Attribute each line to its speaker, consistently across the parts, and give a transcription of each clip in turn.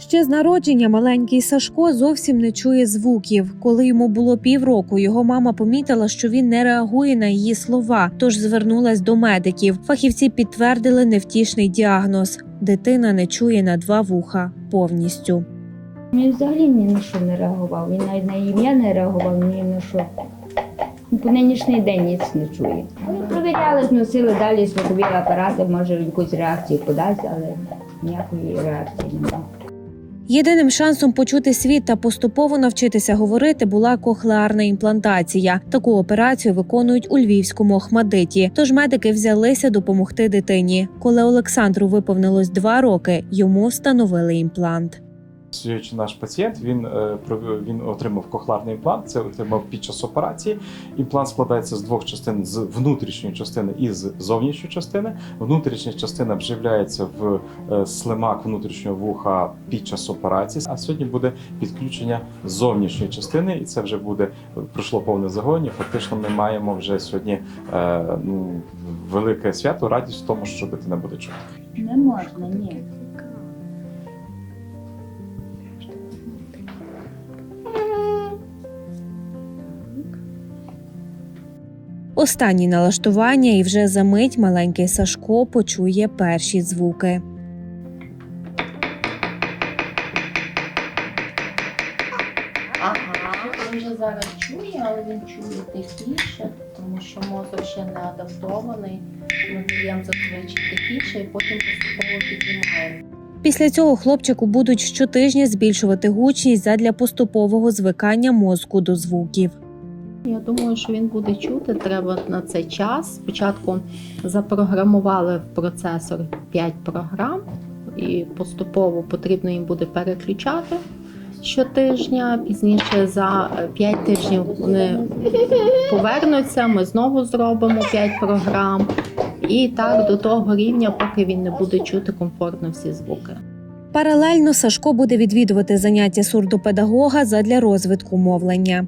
Speaker 1: Ще з народження маленький Сашко зовсім не чує звуків. Коли йому було півроку, його мама помітила, що він не реагує на її слова, тож звернулась до медиків. Фахівці підтвердили невтішний діагноз: дитина не чує на два вуха повністю.
Speaker 2: Він взагалі ні на що не реагував. Він навіть на ім'я не реагував ні на що. По нинішній день ніч не чує. Ми провіряли, носили далі слухові апарати, може якусь реакцію подасть, але ніякої реакції немає.
Speaker 1: Єдиним шансом почути світ та поступово навчитися говорити була кохлеарна імплантація. Таку операцію виконують у львівському Охмадиті. Тож медики взялися допомогти дитині. Коли Олександру виповнилось два роки, йому встановили імплант.
Speaker 3: Наш пацієнт він, е, він отримав кохларний імплант. Це отримав під час операції. Імплант складається з двох частин: з внутрішньої частини і з зовнішньої частини. Внутрішня частина вживляється в е, слимак внутрішнього вуха під час операції. А сьогодні буде підключення зовнішньої частини, і це вже буде пройшло повне загоєння. Фактично, ми маємо вже сьогодні е, ну, велике свято, радість в тому, що дитина буде чути.
Speaker 2: Не можна, ні.
Speaker 1: Останні налаштування, і вже за мить маленький Сашко почує перші звуки.
Speaker 4: Він зараз чує, але він чує тихіше, тому що мозок ще не адаптований. Ми даємо зазвичай тихіше і потім поступово піднімаємо.
Speaker 1: Після цього хлопчику будуть щотижня збільшувати гучність задля поступового звикання мозку до звуків.
Speaker 4: Я думаю, що він буде чути. Треба на цей час. Спочатку запрограмували в процесор 5 програм, і поступово потрібно їм буде переключати щотижня. Пізніше за 5 тижнів вони повернуться. Ми знову зробимо 5 програм. І так до того рівня, поки він не буде чути комфортно всі звуки.
Speaker 1: Паралельно Сашко буде відвідувати заняття сурдопедагога задля розвитку мовлення.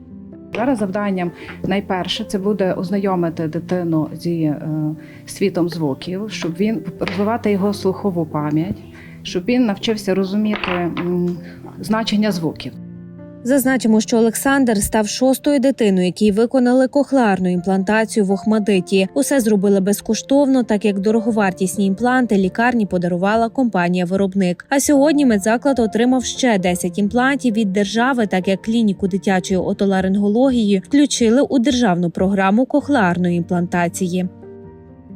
Speaker 5: Зараз завданням найперше це буде ознайомити дитину зі е, світом звуків, щоб він розвивати його слухову пам'ять, щоб він навчився розуміти значення звуків.
Speaker 1: Зазначимо, що Олександр став шостою дитиною, якій виконали кохлеарну імплантацію в Охмадиті. Усе зробили безкоштовно, так як дороговартісні імпланти лікарні подарувала компанія-виробник. А сьогодні медзаклад отримав ще 10 імплантів від держави, так як клініку дитячої отоларингології включили у державну програму кохлеарної імплантації.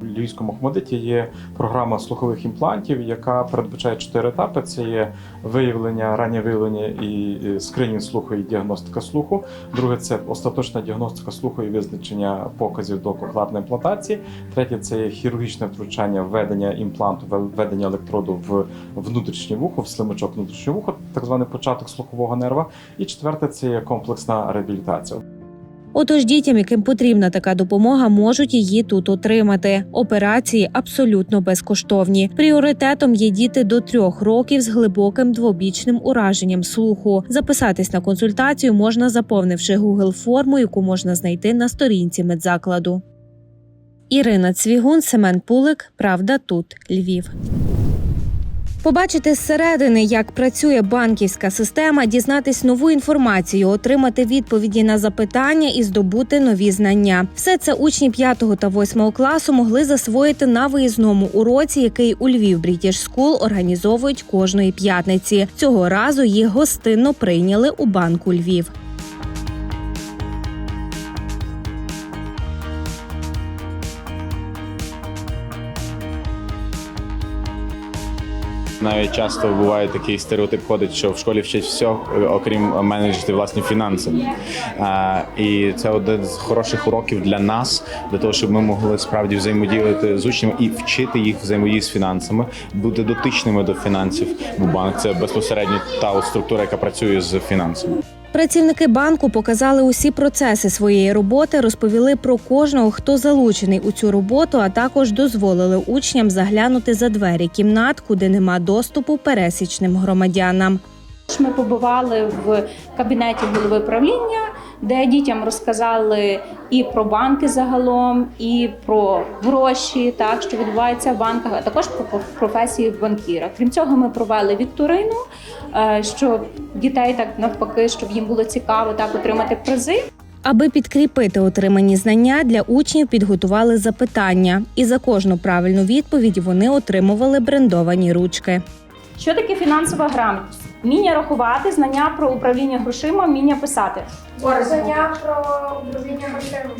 Speaker 3: Львівському Охмадиті є програма слухових імплантів, яка передбачає чотири етапи: це є виявлення, раннє виявлення і е, скринінг слуху і діагностика слуху. Друге це остаточна діагностика слуху і визначення показів до кохларної імплантації. Третє це є хірургічне втручання, введення імпланту, введення електроду в внутрішнє вухо, в слимачок внутрішнього вуха, так званий початок слухового нерва. І четверте це є комплексна реабілітація.
Speaker 1: Отож, дітям, яким потрібна така допомога, можуть її тут отримати. Операції абсолютно безкоштовні. Пріоритетом є діти до трьох років з глибоким двобічним ураженням слуху. Записатись на консультацію можна, заповнивши Google форму, яку можна знайти на сторінці медзакладу. Ірина Цвігун, Семен Пулик. Правда, тут Львів. Побачити зсередини, як працює банківська система, дізнатись нову інформацію, отримати відповіді на запитання і здобути нові знання. Все це учні 5 та 8 класу могли засвоїти на виїзному уроці, який у Львів British School організовують кожної п'ятниці. Цього разу їх гостинно прийняли у банку Львів.
Speaker 6: Навіть часто буває такий стереотип ходить, що в школі вчать все, окрім менеджити власні фінанси. І це один з хороших уроків для нас, для того, щоб ми могли справді взаємодіяти з учнями і вчити їх взаємодії з фінансами, бути дотичними до фінансів. Бо банк це безпосередньо та структура, яка працює з фінансами.
Speaker 1: Працівники банку показали усі процеси своєї роботи, розповіли про кожного, хто залучений у цю роботу, а також дозволили учням заглянути за двері кімнат, куди нема доступу пересічним громадянам.
Speaker 7: Ми побували в кабінеті голови правління, де дітям розказали і про банки загалом, і про гроші, так що відбувається в банках, а також про професії банкіра. Крім цього, ми провели вікторину, е, щоб дітей так навпаки, щоб їм було цікаво так отримати призи.
Speaker 1: Аби підкріпити отримані знання, для учнів підготували запитання, і за кожну правильну відповідь вони отримували брендовані ручки.
Speaker 7: Що таке фінансова грамотність? Вміння рахувати, знання про управління грошима, вміння писати.
Speaker 8: Знання про управління грошима.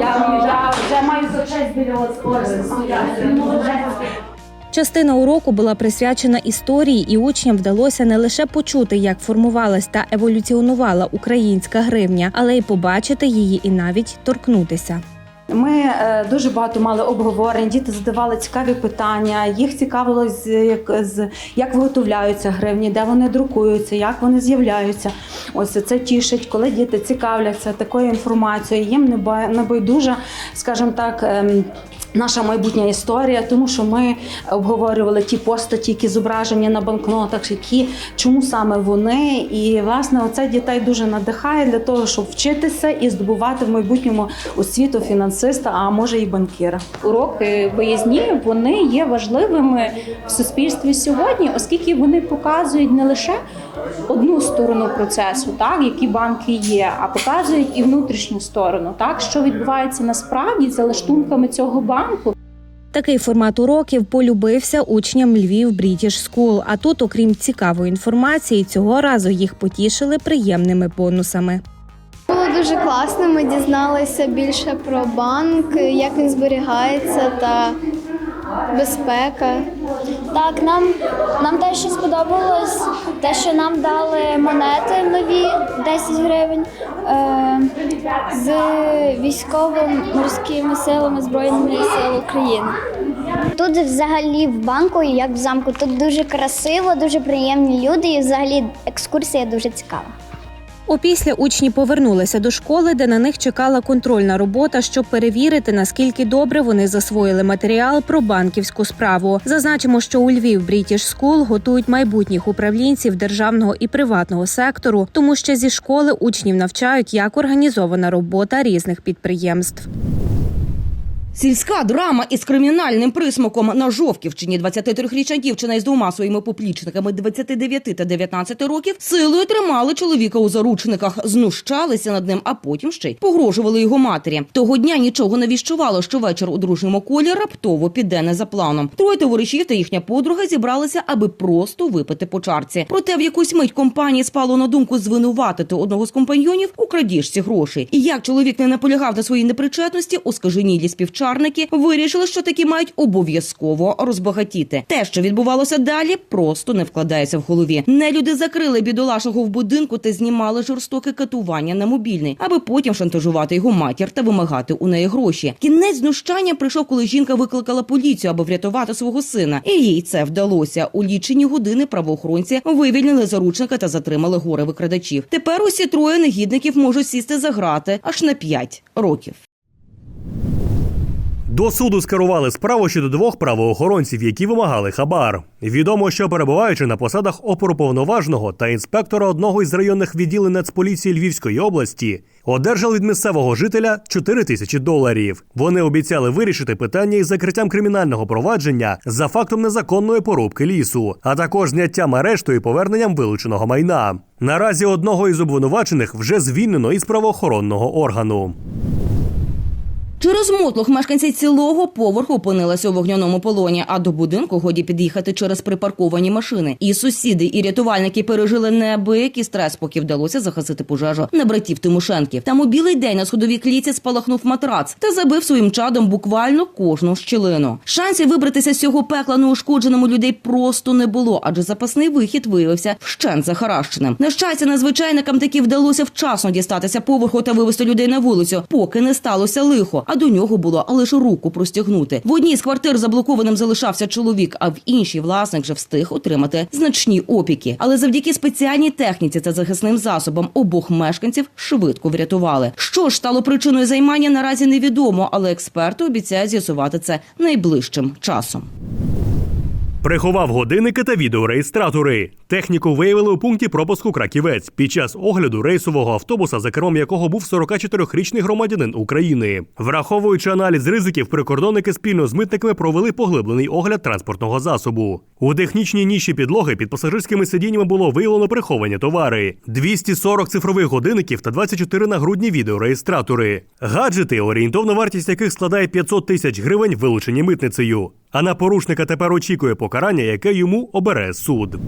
Speaker 7: Я, я вже маю честь біля вас.
Speaker 1: Частина уроку була присвячена історії, і учням вдалося не лише почути, як формувалась та еволюціонувала українська гривня, але й побачити її і навіть торкнутися.
Speaker 9: Ми е, дуже багато мали обговорень. Діти задавали цікаві питання. Їх цікавило з як з як виготовляються гривні, де вони друкуються, як вони з'являються. Ось це тішить, коли діти цікавляться такою інформацією. Їм не ба- не байдужа, скажімо так. Наша майбутня історія, тому що ми обговорювали ті постаті, які зображені на банкнотах, які чому саме вони. І власне оце дітей дуже надихає для того, щоб вчитися і здобувати в майбутньому освіту фінансиста, а може і банкіра.
Speaker 7: Уроки виїзні вони є важливими в суспільстві сьогодні, оскільки вони показують не лише одну сторону процесу, так які банки є, а показують і внутрішню сторону, так що відбувається насправді за лаштунками цього банку.
Speaker 1: Такий формат уроків полюбився учням Львів Брітіш Скул. А тут, окрім цікавої інформації, цього разу їх потішили приємними бонусами.
Speaker 8: Було дуже класно. Ми дізналися більше про банк, як він зберігається та безпека.
Speaker 10: Так, нам, нам теж сподобалось те, що нам дали монети нові 10 гривень е, з військово-морськими силами Збройних сил України. Тут взагалі в банку, як в замку, тут дуже красиво, дуже приємні люди, і взагалі екскурсія дуже цікава.
Speaker 1: Опісля учні повернулися до школи, де на них чекала контрольна робота, щоб перевірити, наскільки добре вони засвоїли матеріал про банківську справу. Зазначимо, що у Львів British School готують майбутніх управлінців державного і приватного сектору, тому що зі школи учнів навчають, як організована робота різних підприємств.
Speaker 11: Сільська драма із кримінальним присмаком на Жовківщині 23-річна дівчина із двома своїми поплічниками 29 та 19 років силою тримали чоловіка у заручниках, знущалися над ним, а потім ще й погрожували його матері. Того дня нічого не віщувало, що вечір у дружньому колі раптово піде не за планом. Троє товаришів та їхня подруга зібралися, аби просто випити по чарці. Проте в якусь мить компанії спало на думку звинуватити одного з компаньйонів у крадіжці грошей. І як чоловік не наполягав на своїй непричетності, оскаженілі співчарники вирішили, що таки мають обов'язково розбагатіти. Те, що відбувалося далі, просто не вкладається в голові. Нелюди закрили бідолашного в будинку та знімали жорстоке катування на мобільний, аби потім шантажувати його матір та вимагати у неї гроші. Кінець знущання прийшов, коли жінка викликала поліцію, аби врятувати свого сина, і їй це вдалося. У лічені години правоохоронці вивільнили заручника та затримали горе викрадачів. Тепер усі троє негідників можуть сісти за грати аж на 5 років.
Speaker 12: До суду скерували справу щодо двох правоохоронців, які вимагали хабар. Відомо, що перебуваючи на посадах опоруповноважного та інспектора одного із районних відділень Нацполіції Львівської області, одержали від місцевого жителя 4 тисячі доларів. Вони обіцяли вирішити питання із закриттям кримінального провадження за фактом незаконної порубки лісу, а також зняттям арешту і поверненням вилученого майна. Наразі одного із обвинувачених вже звільнено із правоохоронного органу.
Speaker 11: Через мотлох мешканці цілого поверху опинилися у вогняному полоні, а до будинку годі під'їхати через припарковані машини. І сусіди, і рятувальники пережили неабиякий стрес, поки вдалося загасити пожежу на братів Тимошенків. Там у білий день на сходовій кліці спалахнув матрац та забив своїм чадом буквально кожну щілину. Шансів вибратися з цього пекла неушкодженому людей просто не було, адже запасний вихід виявився вщент захаращеним. На щастя, надзвичайникам таки вдалося вчасно дістатися поверху та вивести людей на вулицю, поки не сталося лихо. До нього було лише руку простягнути. В одній з квартир заблокованим залишався чоловік, а в іншій власник вже встиг отримати значні опіки. Але завдяки спеціальній техніці та захисним засобам обох мешканців швидко врятували. Що ж стало причиною займання, наразі невідомо, але експерти обіцяють з'ясувати це найближчим часом.
Speaker 12: Приховав годинники та відеореєстратори. Техніку виявили у пункті пропуску Краківець під час огляду рейсового автобуса, за кермом якого був 44-річний громадянин України. Враховуючи аналіз ризиків, прикордонники спільно з митниками провели поглиблений огляд транспортного засобу. У технічній ніші підлоги під пасажирськими сидіннями було виявлено приховані товари: 240 цифрових годинників та 24 нагрудні відеореєстратори. Гаджети, орієнтовна вартість яких складає 500 тисяч гривень, вилучені митницею. А на порушника тепер очікує покарання, яке йому обере суд.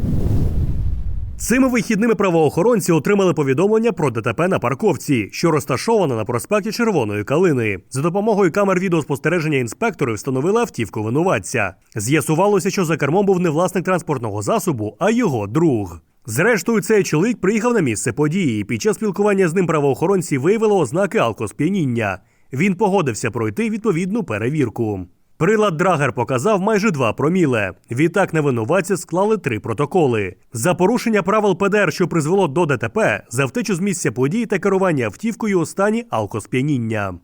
Speaker 12: Цими вихідними правоохоронці отримали повідомлення про ДТП на парковці, що розташована на проспекті Червоної Калини. За допомогою камер відеоспостереження інспектори встановили автівку винуватця. З'ясувалося, що за кермом був не власник транспортного засобу, а його друг. Зрештою, цей чоловік приїхав на місце події. Під час спілкування з ним правоохоронці виявили ознаки алкосп'яніння. Він погодився пройти відповідну перевірку. Прилад Драгер показав майже 2 проміле. Відтак на винуватці склали три протоколи: за порушення правил ПДР, що призвело до ДТП, за втечу з місця подій та керування автівкою у стані алкосп'яніння.